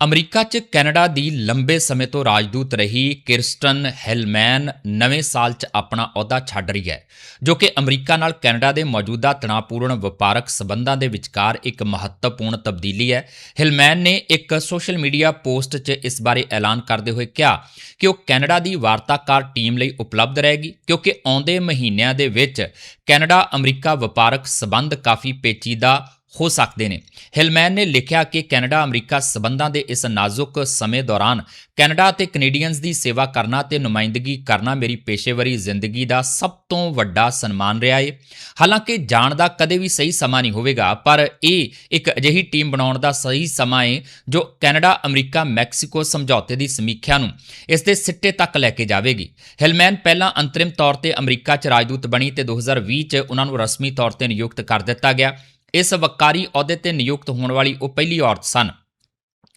ਅਮਰੀਕਾ 'ਚ ਕੈਨੇਡਾ ਦੀ ਲੰਬੇ ਸਮੇਂ ਤੋਂ ਰਾਜਦੂਤ ਰਹੀ ਕਿਰਸਟਨ ਹੈਲਮੈਨ ਨਵੇਂ ਸਾਲ 'ਚ ਆਪਣਾ ਅਹੁਦਾ ਛੱਡ ਰਹੀ ਹੈ, ਜੋ ਕਿ ਅਮਰੀਕਾ ਨਾਲ ਕੈਨੇਡਾ ਦੇ ਮੌਜੂਦਾ ਤਣਾਅਪੂਰਨ ਵਪਾਰਕ ਸਬੰਧਾਂ ਦੇ ਵਿਚਕਾਰ ਇੱਕ ਮਹੱਤਵਪੂਰਨ ਤਬਦੀਲੀ ਹੈ। ਹਿਲਮੈਨ ਨੇ ਇੱਕ ਸੋਸ਼ਲ ਮੀਡੀਆ ਪੋਸਟ 'ਚ ਇਸ ਬਾਰੇ ਐਲਾਨ ਕਰਦੇ ਹੋਏ ਕਿਹਾ ਕਿ ਉਹ ਕੈਨੇਡਾ ਦੀ ਵਾਰਤਾਕਾਰ ਟੀਮ ਲਈ ਉਪਲਬਧ ਰਹੇਗੀ, ਕਿਉਂਕਿ ਆਉਂਦੇ ਮਹੀਨਿਆਂ ਦੇ ਵਿੱਚ ਕੈਨੇਡਾ ਅਮਰੀਕਾ ਵਪਾਰਕ ਸਬੰਧ ਕਾਫੀ ਪੇਚੀਦਾ ਹੋ ਸਕਦੇ ਨੇ। ਹਿਲਮੈਨ ਨੇ ਲਿਖਿਆ ਕਿ ਕੈਨੇਡਾ ਅਮਰੀਕਾ ਸਬੰਧਾਂ ਦੇ ਇਸ ਨਾਜ਼ੁਕ ਸਮੇਂ ਦੌਰਾਨ ਕੈਨੇਡਾ ਅਤੇ ਕੈਨੇਡੀਅਨਸ ਦੀ ਸੇਵਾ ਕਰਨਾ ਤੇ ਨੁਮਾਇੰਦਗੀ ਕਰਨਾ ਮੇਰੀ ਪੇਸ਼ੇਵਰੀ ਜ਼ਿੰਦਗੀ ਦਾ ਸਭ ਤੋਂ ਵੱਡਾ ਸਨਮਾਨ ਰਿਹਾ ਹੈ ਹਾਲਾਂਕਿ ਜਾਣ ਦਾ ਕਦੇ ਵੀ ਸਹੀ ਸਮਾਂ ਨਹੀਂ ਹੋਵੇਗਾ, ਪਰ ਇਹ ਇੱਕ ਅਜਿਹੀ ਟੀਮ ਬਣਾਉਣ ਦਾ ਸਹੀ ਸਮਾਂ ਹੈ ਜੋ ਕੈਨੇਡਾ, ਅਮਰੀਕਾ, ਮੈਕਸੀਕੋ ਸਮਝੌਤੇ ਦੀ ਸਮੀਖਿਆ ਨੂੰ ਇਸ ਦੇ ਸਿੱਟੇ ਤੱਕ ਲੈ ਕੇ ਜਾਵੇਗੀ। ਹਿਲਮੈਨ ਪਹਿਲਾਂ ਅੰਤਰਿਮ ਤੌਰ ਤੇ ਅਮਰੀਕਾ 'ਚ ਰਾਜਦੂਤ ਬਣੀ ਤੇ 2020 'ਚ ਉਹਨਾਂ ਨੂੰ ਰਸਮੀ ਤੌਰ ਤੇ ਨਿਯੁਕਤ ਕਰ ਦਿੱਤਾ ਗਿਆ। ਇਸ ਵਕਾਰੀ ਅਹੁਦੇ ਤੇ ਨਿਯੁਕਤ ਹੋਣ ਵਾਲੀ ਉਹ ਪਹਿਲੀ ਔਰਤ ਸਨ।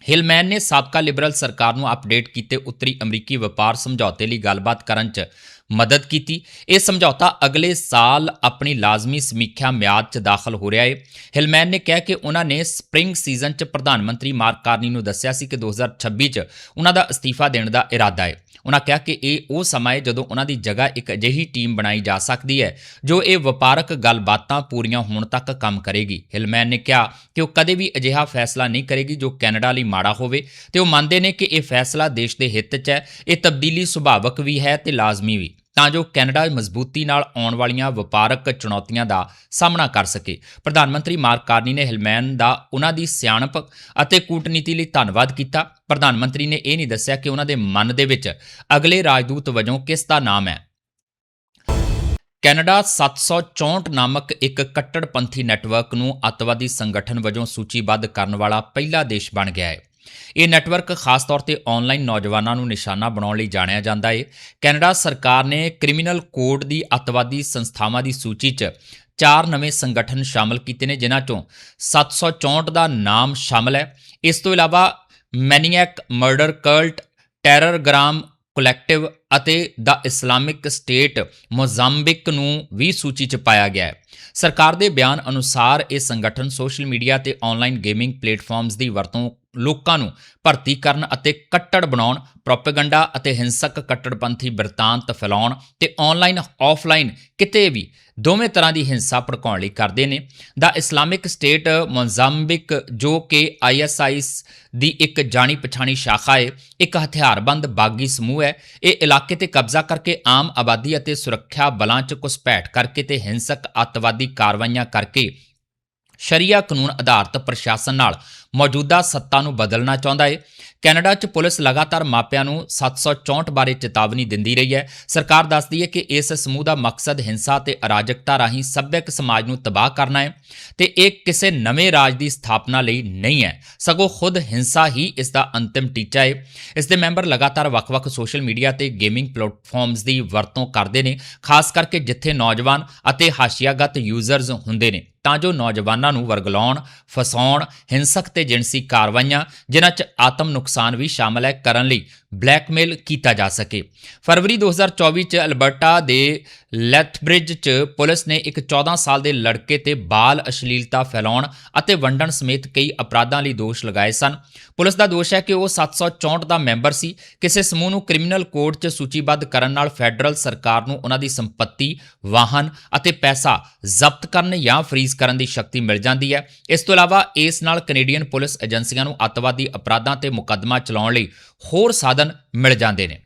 ਹਿਲਮੈਨ ਨੇ ਸਾਬਕਾ ਲਿਬਰਲ ਸਰਕਾਰ ਨੂੰ ਅਪਡੇਟ ਕੀਤੇ ਉੱਤਰੀ ਅਮਰੀਕੀ ਵਪਾਰ ਸਮਝੌਤੇ ਲਈ ਗੱਲਬਾਤ ਕਰਨ 'ਚ ਮਦਦ ਕੀਤੀ। ਇਹ ਸਮਝੌਤਾ ਅਗਲੇ ਸਾਲ ਆਪਣੀ ਲਾਜ਼ਮੀ ਸਮੀਖਿਆ ਮਿਆਦ 'ਚ ਦਾਖਲ ਹੋ ਰਿਹਾ ਹੈ ਹਿਲਮੈਨ ਨੇ ਕਿਹਾ ਕਿ ਉਹਨਾਂ ਨੇ ਸਪ੍ਰਿੰਗ ਸੀਜ਼ਨ 'ਚ ਪ੍ਰਧਾਨ ਮੰਤਰੀ ਮਾਰਕ ਕਾਰਨੀ ਨੂੰ ਦੱਸਿਆ ਸੀ ਕਿ 2026 'ਚ ਉਹਨਾਂ ਦਾ ਅਸਤੀਫਾ ਦੇਣ ਦਾ ਇਰਾਦਾ ਹੈ ਉਹਨਾਂ ਕਿਹਾ ਕਿ ਇਹ ਉਹ ਸਮਾਂ ਹੈ ਜਦੋਂ ਉਹਨਾਂ ਦੀ ਜਗ੍ਹਾ ਇੱਕ ਅਜਿਹੀ ਟੀਮ ਬਣਾਈ ਜਾ ਸਕਦੀ ਹੈ, ਜੋ ਇਹ ਵਪਾਰਕ ਗੱਲਬਾਤਾਂ ਪੂਰੀਆਂ ਹੋਣ ਤੱਕ ਕੰਮ ਕਰੇਗੀ। ਹਿਲਮੈਨ ਨੇ ਕਿਹਾ ਕਿ ਉਹ ਕਦੇ ਵੀ ਅਜਿਹਾ ਫੈਸਲਾ ਨਹੀਂ ਕਰੇਗੀ ਜੋ ਕੈਨੇਡਾ ਲਈ ਮਾੜਾ ਹੋਵੇ ਤੇ ਉਹ ਮੰਨਦੇ ਨੇ ਕਿ ਇਹ ਫੈਸਲਾ ਦੇਸ਼ ਦੇ ਹਿੱਤ 'ਚ ਹੈ, ਇਹ ਤਬਦੀਲੀ ਸੁਭਾਵਕ ਵੀ ਹੈ ਤੇ ਲਾਜ਼ਮੀ ਵੀ। ਤਾਂ ਜੋ ਕੈਨੇਡਾ ਮਜ਼ਬੂਤੀ ਨਾਲ ਆਉਣ ਵਾਲੀਆਂ ਵਪਾਰਕ ਚੁਣੌਤੀਆਂ ਦਾ ਸਾਹਮਣਾ ਕਰ ਸਕੇ। ਪ੍ਰਧਾਨ ਮੰਤਰੀ ਮਾਰਕ ਕਾਰਨੀ ਨੇ ਹਿਲਮੈਨ ਦਾ ਉਹਨਾਂ ਦੀ ਸਿਆਣਪ ਅਤੇ ਕੂਟਨੀਤੀ ਲਈ ਧੰਨਵਾਦ ਕੀਤਾ। ਪ੍ਰਧਾਨ ਮੰਤਰੀ ਨੇ ਇਹ ਨਹੀਂ ਦੱਸਿਆ ਕਿ ਉਹਨਾਂ ਦੇ ਮਨ ਦੇ ਵਿੱਚ ਅਗਲੇ ਰਾਜਦੂਤ ਵਜੋਂ ਕਿਸ ਦਾ ਨਾਮ ਹੈ। ਕੈਨੇਡਾ 764 ਨਾਮਕ ਇੱਕ ਕੱਟੜਪੰਥੀ ਨੈਟਵਰਕ ਨੂੰ ਅੱਤਵਾਦੀ ਸੰਗਠਨ ਵਜੋਂ ਸੂਚੀਬੱਧ ਕਰਨ ਵਾਲਾ ਪਹਿਲਾ ਦੇਸ਼ ਬਣ ਗਿਆ ਹੈ। ਇਹ ਨੈਟਵਰਕ ਖਾਸ ਤੌਰ ਤੇ ਆਨਲਾਈਨ ਨੌਜਵਾਨਾਂ ਨੂੰ ਨਿਸ਼ਾਨਾ ਬਣਾਉਣ ਲਈ ਜਾਣਿਆ ਜਾਂਦਾ ਹੈ ਕੈਨੇਡਾ ਸਰਕਾਰ ਨੇ ਕ੍ਰਿਮੀਨਲ ਕੋਡ ਦੀ ਅੱਤਵਾਦੀ ਸੰਸਥਾਵਾਂ ਦੀ ਸੂਚੀ 'ਚ ਚਾਰ ਨਵੇਂ ਸੰਗਠਨ ਸ਼ਾਮਲ ਕੀਤੇ ਨੇ, ਜਿਨ੍ਹਾਂ 'ਚੋਂ 764 ਦਾ ਨਾਮ ਸ਼ਾਮਲ ਹੈ। ਇਸ ਤੋਂ ਇਲਾਵਾ Maniac, murder cult, Terrorgram collective ਅਤੇ ਦਾ ਇਸਲਾਮਿਕ ਸਟੇਟ ਮੋਜ਼ਾਂਬਿਕ ਨੂੰ ਵੀ ਸੂਚੀ 'ਚ ਪਾਇਆ ਗਿਆ ਹੈ। ਸਰਕਾਰ ਦੇ ਬਿਆਨ ਅਨੁਸਾਰ ਇਹ ਸੰਗਠਨ ਸੋਸ਼ਲ ਮੀਡੀਆ ਤੇ ਆਨਲਾਈਨ ਗੇਮਿੰਗ ਪਲੇਟਫਾਰਮਸ ਦੀ ਵਰਤੋਂ ਲੋਕਾਂ ਨੂੰ ਭਰਤੀ ਕਰਨ ਅਤੇ ਕੱਟੜ ਬਣਾਉਣ, ਪ੍ਰੋਪੇਗੈਂਡਾ ਅਤੇ ਹਿੰਸਕ ਕੱਟੜਪੰਥੀ ਬਿਰਤਾਂਤ ਫੈਲਾਉਣ ਤੇ ਆਨਲਾਈਨ ਆਫਲਾਈਨ ਕਿਤੇ ਵੀ ਦੋਵੇਂ ਤਰ੍ਹਾਂ ਦੀ ਹਿੰਸਾ ਭੜਕਾਉਣ ਲਈ ਕਰਦੇ ਨੇ। ਦਾ ਇਸਲਾਮਿਕ ਸਟੇਟ ਮੋਜ਼ਾਮਬਿਕ ਜੋ ਕਿ ਆਈਐਸਆਈਸ ਦੀ ਇੱਕ ਜਾਣੀ ਪਛਾਣੀ ਸ਼ਾਖਾ ਹੈ ਇੱਕ ਹਥਿਆਰਬੰਦ ਬਾਗੀ ਸਮੂਹ ਹੈ। ਇਹ ਇਲਾਕੇ ਤੇ ਕਬਜ਼ਾ ਕਰਕੇ ਆਮ ਆਬਾਦੀ ਅਤੇ ਸੁਰੱਖਿਆ ਬਲਾਂ 'ਚ ਘੁਸਪੈਠ ਕਰਕੇ ਤੇ ਹਿੰਸਕ, ਅੱਤਵਾਦੀ ਕਾਰਵਾਈਆਂ ਕਰਕੇ ਸ਼ਰੀਆ ਕਾਨੂੰਨ ਆਧਾਰਿਤ ਪ੍ਰਸ਼ਾਸਨ ਨਾਲ ਮੌਜੂਦਾ ਸੱਤਾ ਨੂੰ ਬਦਲਣਾ ਚਾਹੁੰਦਾ ਹੈ ਕੈਨੇਡਾ 'ਚ ਪੁਲਿਸ ਲਗਾਤਾਰ ਮਾਪਿਆਂ ਨੂੰ 764 ਬਾਰੇ ਚੇਤਾਵਨੀ ਦਿੰਦੀ ਰਹੀ ਹੈ। ਸਰਕਾਰ ਦੱਸਦੀ ਹੈ ਕਿ ਇਸ ਸਮੂਹ ਦਾ ਮਕਸਦ ਹਿੰਸਾ ਤੇ ਅਰਾਜਕਤਾ ਰਾਹੀਂ ਸੱਭਿਅਕ ਸਮਾਜ ਨੂੰ ਤਬਾਹ ਕਰਨਾ ਹੈ ਤੇ ਇਹ ਕਿਸੇ ਨਵੇਂ ਰਾਜ ਦੀ ਸਥਾਪਨਾ ਲਈ ਨਹੀਂ ਹੈ। ਸਗੋਂ ਖੁਦ ਹਿੰਸਾ ਹੀ ਇਸ ਦਾ ਅੰਤਿਮ ਟੀਚਾ ਹੈ ਇਸ ਦੇ ਮੈਂਬਰ ਲਗਾਤਾਰ ਵੱਖ-ਵੱਖ ਸੋਸ਼ਲ ਮੀਡੀਆ ਤੇ ਗੇਮਿੰਗ ਪਲੇਟਫਾਰਮਸ ਦੀ ਵਰਤੋਂ ਕਰਦੇ ਨੇ, ਖਾਸ ਕਰਕੇ ਜਿੱਥੇ ਨੌਜਵਾਨ ਅਤੇ ਹਾਸ਼ੀਆਗਤ ਯੂਜ਼ਰਸ ਹੁੰਦੇ ਨੇ। ਤਾਂ ਜੋ ਨੌਜਵਾਨਾਂ ਨੂੰ ਵਰਗਲਾਉਣ, ਫਸਾਉਣ, ਹਿੰਸਕ ਤੇ ਜਿਣਸੀ ਕਾਰਵਾਈਆਂ, ਜਿਨ੍ਹਾਂ 'ਚ ਆਤਮ ਨੁਕਸਾਨ ਵੀ ਸ਼ਾਮਲ ਹੈ ਕਰਨ ਲਈ ਬਲੈਕਮੇਲ ਕੀਤਾ ਜਾ ਸਕੇ। ਫਰਵਰੀ 2024 ਚ ਅਲਬਰਟਾ ਦੇ ਲੈਥਬ੍ਰਿਜ ਚ ਪੁਲਿਸ ਨੇ ਇੱਕ 14 ਸਾਲ ਦੇ ਲੜਕੇ ਤੇ ਬਾਲ ਅਸ਼ਲੀਲਤਾ ਫੈਲਾਉਣ ਅਤੇ ਵੰਡਣ ਸਮੇਤ ਕਈ ਅਪਰਾਧਾਂ ਲਈ ਦੋਸ਼ ਲਗਾਏ ਸਨ। ਪੁਲਿਸ ਦਾ ਦੋਸ਼ ਹੈ ਕਿ ਉਹ 764 ਦਾ ਮੈਂਬਰ ਸੀ। ਕਿਸੇ ਸਮੂਹ ਨੂੰ ਕ੍ਰਿਮੀਨਲ ਕੋਰਟ 'ਚ ਸੂਚੀਬੱਧ ਕਰਨ ਨਾਲ ਫੈਡਰਲ ਸਰਕਾਰ ਨੂੰ ਉਹਨਾਂ ਦੀ ਸੰਪਤੀ, ਵਾਹਨ ਅਤੇ ਪੈਸਾ ਜ਼ਬਤ ਕਰਨ ਜਾਂ ਫਰੀਜ਼ ਕਰਨ ਦੀ ਸ਼ਕਤੀ ਮਿਲ ਜਾਂਦੀ ਹੈ। ਇਸ ਤੋਂ ਇਲਾਵਾ ਇਸ ਨਾਲ ਕੈਨੇਡੀਅਨ ਪੁਲਿਸ ਏਜੰਸੀਆਂ ਨੂੰ ਅੱਤਵਾਦੀ ਅਪਰਾਧਾਂ ਤੇ ਮੁਕੱਦਮਾ ਚਲਾਉਣ ਲਈ ਹੋਰ ਸਾਧਨ ਮਿਲ ਜਾਂਦੇ ਨੇ।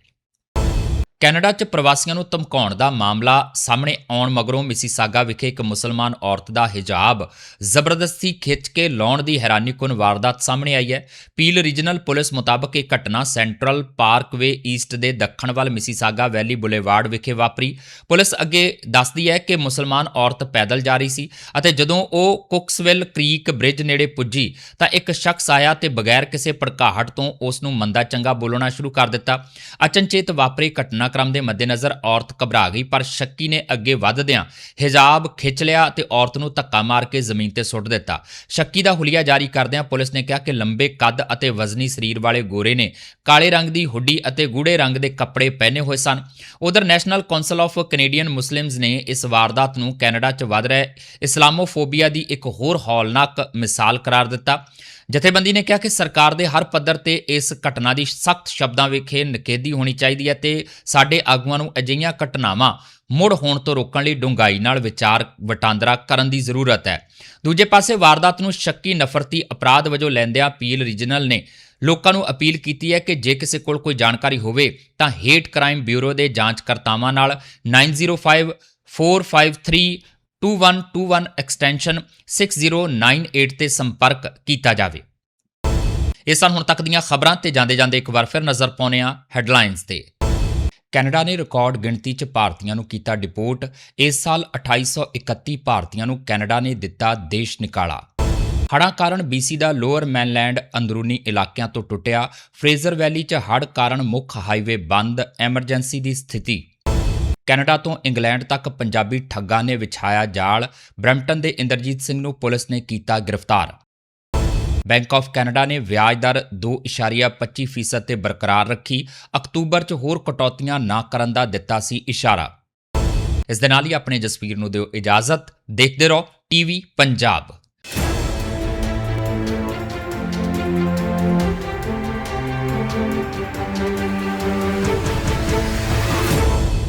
ਕੈਨੇਡਾ 'ਚ ਪ੍ਰਵਾਸੀਆਂ ਨੂੰ ਧਮਕਾਉਣ ਦਾ ਮਾਮਲਾ ਸਾਹਮਣੇ ਆਉਣ ਮਗਰੋਂ ਮਿਸੀਸਾਗਾ ਵਿਖੇ ਇੱਕ ਮੁਸਲਮਾਨ ਔਰਤ ਦਾ ਹਿਜਾਬ ਜ਼ਬਰਦਸਤੀ ਖਿੱਚ ਕੇ ਲਾਉਣ ਦੀ ਹੈਰਾਨੀਕੁਨ ਵਾਰਦਾਤ ਸਾਹਮਣੇ ਆਈ ਹੈ। ਪੀਲ ਰੀਜਨਲ ਪੁਲਿਸ ਮੁਤਾਬਕ ਇਹ ਘਟਨਾ ਸੈਂਟਰਲ ਪਾਰਕਵੇ ਈਸਟ ਦੇ ਦੱਖਣ ਵੱਲ ਮਿਸੀਸਾਗਾ ਵੈਲੀ ਬੁਲੇਵਾਰਡ ਵਿਖੇ ਵਾਪਰੀ। ਪੁਲਿਸ ਅੱਗੇ ਦੱਸਦੀ ਹੈ ਕਿ ਮੁਸਲਮਾਨ ਔਰਤ ਪੈਦਲ ਜਾ ਰਹੀ ਸੀ ਅਤੇ ਜਦੋਂ ਉਹ ਕੁਕਸਵਿਲ ਕ੍ਰੀਕ ਬ੍ਰਿਜ ਨੇੜੇ ਪੁੱਜੀ ਤਾਂ ਇੱਕ ਸ਼ਖਸ ਆਇਆ ਤੇ ਬਗੈਰ ਕਿਸੇ ਭੜਕਾਹਟ ਤੋਂ ਉਸ ਨੂੰ ਮੰਦਾ ਚੰਗਾ ਬੋਲਣਾ ਸ਼ੁਰੂ ਕਰ ਦਿੱਤਾ। ਅਚਨਚੇਤ ਵਾਪਰੀ ਘਟਨਾ ਘਟਨਾਕ੍ਰਮ ਦੇ ਮੱਦੇਨਜ਼ਰ ਔਰਤ ਘਬਰਾ ਗਈ, ਪਰ ਸ਼ੱਕੀ ਨੇ ਅੱਗੇ ਵਧਦਿਆਂ ਹਿਜਾਬ ਖਿੱਚ ਲਿਆ ਤੇ ਔਰਤ ਨੂੰ ਧੱਕਾ ਮਾਰ ਕੇ ਜ਼ਮੀਨ ਤੇ ਸੁੱਟ ਦਿੱਤਾ। ਸ਼ੱਕੀ ਦਾ ਹੁਲੀਆ ਜਾਰੀ ਕਰਦਿਆਂ ਪੁਲਿਸ ਨੇ ਕਿਹਾ ਕਿ ਲੰਬੇ ਕੱਦ ਅਤੇ ਵਜ਼ਨੀ ਸਰੀਰ ਵਾਲੇ ਗੋਰੇ ਨੇ ਕਾਲੇ ਰੰਗ ਦੀ ਹੁੱਡੀ ਅਤੇ ਗੂੜੇ ਰੰਗ ਦੇ ਕੱਪੜੇ ਪਹਿਨੇ ਹੋਏ ਸਨ। ਉਧਰ national council of Canadian Muslims ਨੇ ਇਸ ਵਾਰਦਾਤ ਨੂੰ ਕੈਨੇਡਾ 'ਚ ਵੱਧ ਰਹੇ ਇਸਲਾਮੋਫੋਬੀਆ ਦੀ ਇੱਕ ਹੋਰ ਹੌਲਨਾਕ ਮਿਸਾਲ ਕਰਾਰ ਦਿੱਤਾ। ਜਥੇਬੰਦੀ ਨੇ ਕਿਹਾ ਕਿ ਸਰਕਾਰ ਦੇ ਹਰ ਪੱਧਰ ਤੇ ਇਸ ਘਟਨਾ ਦੀ ਸਖਤ ਸ਼ਬਦਾਂ ਵਿਖੇ ਨਿਖੇਧੀ ਹੋਣੀ ਚਾਹੀਦੀ ਹੈ ਤੇ ਸਾਡੇ ਆਗੂਆਂ ਨੂੰ ਅਜਿਹੀਆਂ ਘਟਨਾਵਾਂ ਮੁੜ ਹੋਣ ਤੋਂ ਰੋਕਣ ਲਈ ਡੂੰਘਾਈ ਨਾਲ ਵਿਚਾਰ ਵਟਾਂਦਰਾ ਕਰਨ ਦੀ ਜ਼ਰੂਰਤ ਹੈ। ਦੂਜੇ ਪਾਸੇ ਵਾਰਦਾਤ ਨੂੰ ਸ਼ੱਕੀ, ਨਫ਼ਰਤੀ ਅਪਰਾਧ ਵਜੋਂ ਲੈਂਦਿਆਂ ਪੀਲ ਰੀਜਨਲ ਨੇ ਲੋਕਾਂ ਨੂੰ ਅਪੀਲ ਕੀਤੀ ਹੈ ਕਿ ਜੇ ਕਿਸੇ ਕੋਲ ਕੋਈ ਜਾਣਕਾਰੀ ਹੋਵੇ ਤਾਂ ਹੇਟ ਕ੍ਰਾਈਮ ਬਿਊਰੋ ਦੇ ਜਾਂਚਕਰਤਾਵਾਂ ਨਾਲ 905 453 2121 ਐਕਸਟੈਂਸ਼ਨ 6098 ਤੇ ਸੰਪਰਕ ਕੀਤਾ ਜਾਵੇ। ਇਹ ਸਨ ਹੁਣ ਤੱਕ ਦੀਆਂ ਖਬਰਾਂ ਤੇ ਜਾਂਦੇ ਜਾਂਦੇ ਇੱਕ ਵਾਰ ਫਿਰ ਨਜ਼ਰ ਪਾਉਂਦੇ ਹਾਂ ਹੈਡਲਾਈਨਸ ਤੇ। ਕੈਨੇਡਾ ਨੇ ਰਿਕਾਰਡ ਗਿਣਤੀ 'ਚ ਭਾਰਤੀਆਂ ਨੂੰ ਕੀਤਾ ਡਿਪੋਰਟ। ਇਸ ਸਾਲ 2831 ਭਾਰਤੀਆਂ ਨੂੰ ਕੈਨੇਡਾ ਨੇ ਦਿੱਤਾ ਦੇਸ਼ ਨਿਕਾਲਾ। ਹੜ੍ਹਾਂ ਕਾਰਨ BC ਦਾ ਲੋਅਰ ਮੈਨਲੈਂਡ ਅੰਦਰੂਨੀ ਇਲਾਕਿਆਂ ਤੋਂ ਟੁੱਟਿਆ। ਫਰੇਜ਼ਰ ਵੈਲੀ 'ਚ ਹੜ੍ਹ ਕਾਰਨ ਮੁੱਖ ਹਾਈਵੇ ਬੰਦ। ਐਮਰਜੈਂਸੀ ਦੀ ਸਥਿਤੀ ਕੈਨੇਡਾ ਤੋਂ ਇੰਗਲੈਂਡ ਤੱਕ ਪੰਜਾਬੀ ਠੱਗਾਂ ਨੇ ਵਿਛਾਇਆ ਜਾਲ। ਬ੍ਰੈਂਪਟਨ ਦੇ ਇੰਦਰਜੀਤ ਸਿੰਘ ਨੂੰ ਪੁਲਿਸ ਨੇ ਕੀਤਾ ਗ੍ਰਿਫਤਾਰ। ਬੈਂਕ ਆਫ ਕੈਨੇਡਾ ਨੇ ਵਿਆਜ ਦਰ 2.25% ਤੇ ਬਰਕਰਾਰ ਰੱਖੀ। ਅਕਤੂਬਰ 'ਚ ਹੋਰ ਕਟੌਤੀਆਂ ਨਾ ਕਰਨ ਦਾ ਦਿੱਤਾ ਸੀ ਇਸ਼ਾਰਾ। ਇਸ ਦੇ ਨਾਲ ਹੀ ਆਪਣੇ ਜਸਵੀਰ ਨੂੰ ਦਿਓ ਇਜਾਜ਼ਤ। ਦੇਖਦੇ ਰਹੋ, ਟੀਵੀ ਪੰਜਾਬ।